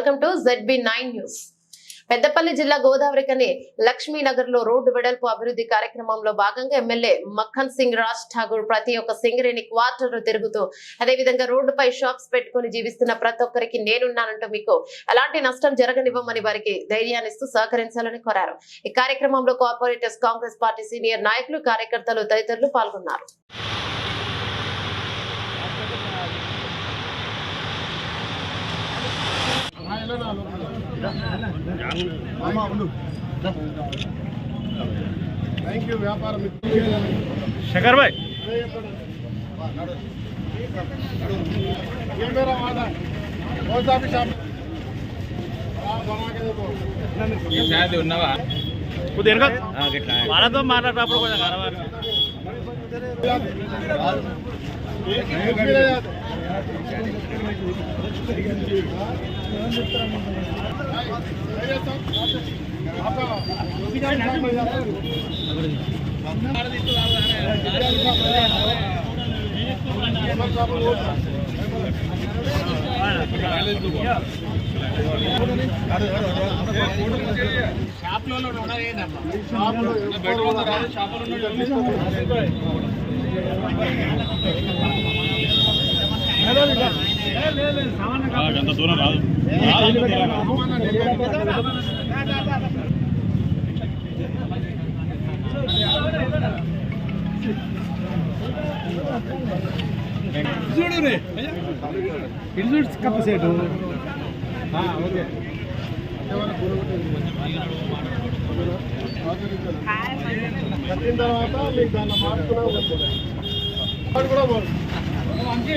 Welcome to Z B nine news. Peddapalli జిల్లా గోదావరి కని లక్ష్మీనగర్లో రోడ్డు వెడల్పు అభివృద్ధి కార్యక్రమంలో భాగంగా ఎమ్మెల్యే మక్కన్ సింగ్ రాజ్ ఠాగూర్ ప్రతి ఒక్క సింగరేణి క్వార్టర్ తిరుగుతూ అదేవిధంగా రోడ్డుపై షాప్స్ పెట్టుకుని జీవిస్తున్న ప్రతి ఒక్కరికి నేనున్నానంటూ మీకు ఎలాంటి నష్టం జరగనివ్వమని వారికి ధైర్యాన్ని ఇస్తూ సహకరించాలని కోరారు. ఈ కార్యక్రమంలో కార్పొరేటర్స్ కాంగ్రెస్ పార్టీ సీనియర్ నాయకులు కార్యకర్తలు తదితరులు పాల్గొన్నారు. థ్యాంక్ యూ వ్యాపారం శంకర్ భాయ్ పోస్ట్ ఆఫీస్ ఉన్నావా వాళ్ళతో మాట్లాడేటప్పుడు కొంచెం షాప్లో ఉన్నారు ఏంటమ్మా షాప్లో బయట షాపులో ఉన్నారు అంత దూరం రాదు చూడు రే ఇది చూడు కప్ప సేటు ఓకే కట్టిన తర్వాత మీకు దాని మాట కూడా కూడా బాగుంది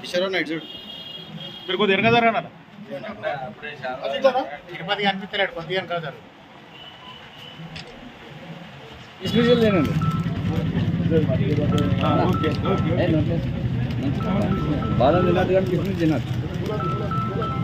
కిషోర్ నైట్ చూడు మీరు కొద్దిగా వెనక జరగనా తిరుపతి కనిపిస్తలేడు కొద్దిగా వెనక జరు డిస్మిజల్ లేనండి బాధ తినదు కానీ డిస్మిజ్ తినదు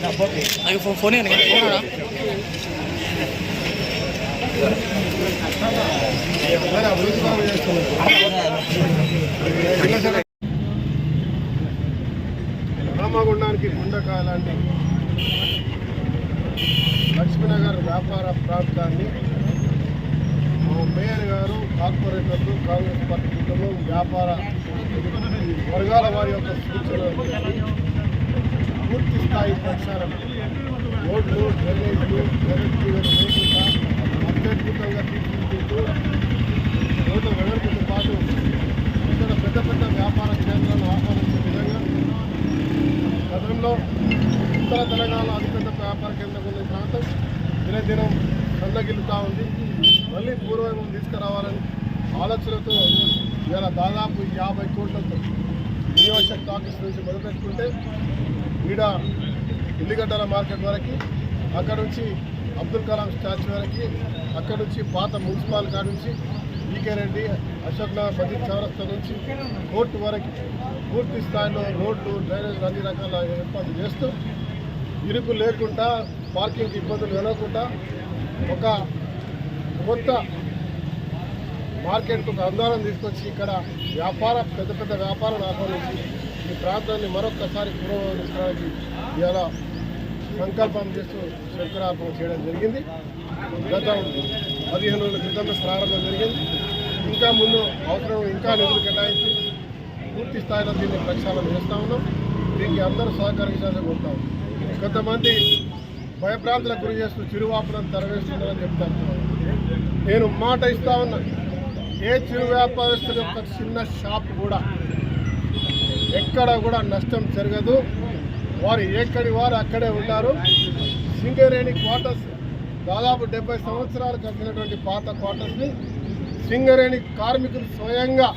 మా మాట అభివృద్ధి పనులు చేస్తున్నారు రామగుండానికి గుండకాయ లాంటి లక్ష్మీనగర్ వ్యాపార ప్రాంతాన్ని మా మేయర్ గారు కార్పొరేటర్లు కాంగ్రెస్ పార్టీ వ్యాపార వర్గాల వారి యొక్క సూచనలు పూర్తి స్థాయి ప్రచారం. రోడ్లు డ్రైనేజ్లు లేకుండా అత్యద్భుతంగా తీర్చిదిద్దుతూ రోడ్ల వెడల్పుతో పాటు ఇక్కడ పెద్ద పెద్ద వ్యాపార కేంద్రాలను ఆహ్వానించే విధంగా గతంలో ఉత్తర తెలంగాణ అతిపెద్ద వ్యాపార కేంద్రం ఉన్న ప్రాంతం దినదినం సన్నగిల్లుతూ ఉంది. మళ్ళీ పూర్వం తీసుకురావాలని ఆలోచనతో ఇవాళ దాదాపు యాభై కోట్లతో యూనివర్సిటీ ఆఫీస్ నుంచి మొదలుపెట్టుకుంటే ఈడ ఇల్లిగడ్డల మార్కెట్ వరకు అక్కడ నుంచి అబ్దుల్ కలాం స్టాచ్యూ వరకు అక్కడ నుంచి పాత మున్సిపల్ కాడ నుంచి ఈకే రెడ్డి అశోక్ నగర్ మజీద్ చౌరస్తా నుంచి కోర్టు వరకు పూర్తి స్థాయిలో రోడ్లు డ్రైనేజ్ అన్ని రకాల ఏర్పాటు చేస్తూ ఇరుకు లేకుండా పార్కింగ్ ఇబ్బందులు కలగకుండా ఒక కొత్త మార్కెట్కు ఒక అందాలను తీసుకొచ్చి ఇక్కడ వ్యాపార పెద్ద పెద్ద వ్యాపారాలు ఆహ్వానించి ఈ ప్రాంతాన్ని మరొక్కసారి పురోగమించడానికి ఇలా సంకల్పం చేస్తూ శంకరార్పణ చేయడం జరిగింది. గత పదిహేను రోజుల క్రితమే ప్రారంభం జరిగింది. ఇంకా ముందు అవసరం ఇంకా నిధులు కేటాయించి పూర్తి స్థాయిలో దీన్ని ప్రక్షాళన చేస్తా ఉన్నాం. దీనికి అందరూ సహకరించాలని కోరుతాం కొంతమంది భయప్రాంతులకు గురి చేస్తూ చిరువాపులను తరవేస్తున్నారని చెప్తాను నేను మాట ఇస్తా ఉన్నా. ఏ చిరు వ్యాపారస్తుల యొక్క చిన్న షాప్ కూడా ఎక్కడ కూడా నష్టం జరగదు. వారు ఎక్కడి వారు అక్కడే ఉంటారు. సింగరేణి క్వార్టర్స్ దాదాపు డెబ్బై సంవత్సరాలు కట్టినటువంటి పాత క్వార్టర్స్ని సింగరేణి కార్మికులు స్వయంగా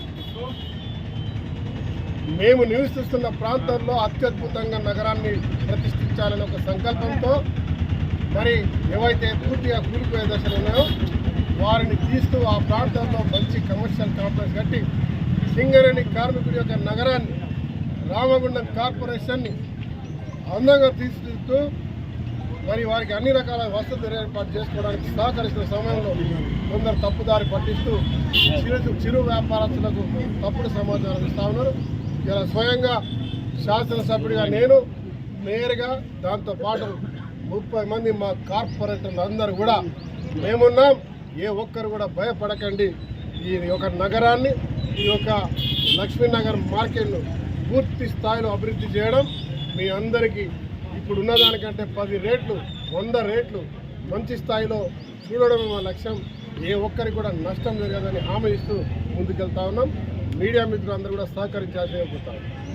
మేము నివసిస్తున్న ప్రాంతంలో అత్యద్భుతంగా నగరాన్ని ప్రతిష్ఠించాలనే ఒక సంకల్పంతో మరి ఏవైతే పూర్తిగా కూలిపోయే దశలు ఉన్నాయో వారిని తీస్తూ ఆ ప్రాంతంలో మంచి కమర్షియల్ కాంప్లెక్స్ కట్టి సింగరేణి కార్మికుడి యొక్క నగరాన్ని రామగుండం కార్పొరేషన్ని అందంగా తీర్చిదిద్దుతూ మరి వారికి అన్ని రకాల వసతులు ఏర్పాటు చేసుకోవడానికి సహకరిస్తున్న సమయంలో కొందరు తప్పుదారి పట్టిస్తూ చిరు చిరు వ్యాపారస్తులకు తప్పుడు సమాచారం ఇస్తా ఉన్నారు. ఇలా స్వయంగా శాసనసభ్యుడిగా నేను నేరుగా దాంతోపాటు ముప్పై మంది మా కార్పొరేటర్లు అందరూ కూడా మేమున్నాం. ఏ ఒక్కరు కూడా భయపడకండి. ఈ యొక్క నగరాన్ని ఈ యొక్క లక్ష్మీనగర్ మార్కెట్ను పూర్తి స్థాయిలో అభివృద్ధి చేయడం మీ అందరికీ ఇప్పుడు ఉన్నదానికంటే పది రేట్లు వంద రేట్లు మంచి స్థాయిలో చూడడమే మా లక్ష్యం. ఏ ఒక్కరికి కూడా నష్టం జరగదని హామీ ఇస్తూ ముందుకెళ్తా ఉన్నాం. మీడియా మిత్రులందరూ కూడా సహకరించాల్సి కోరుతాం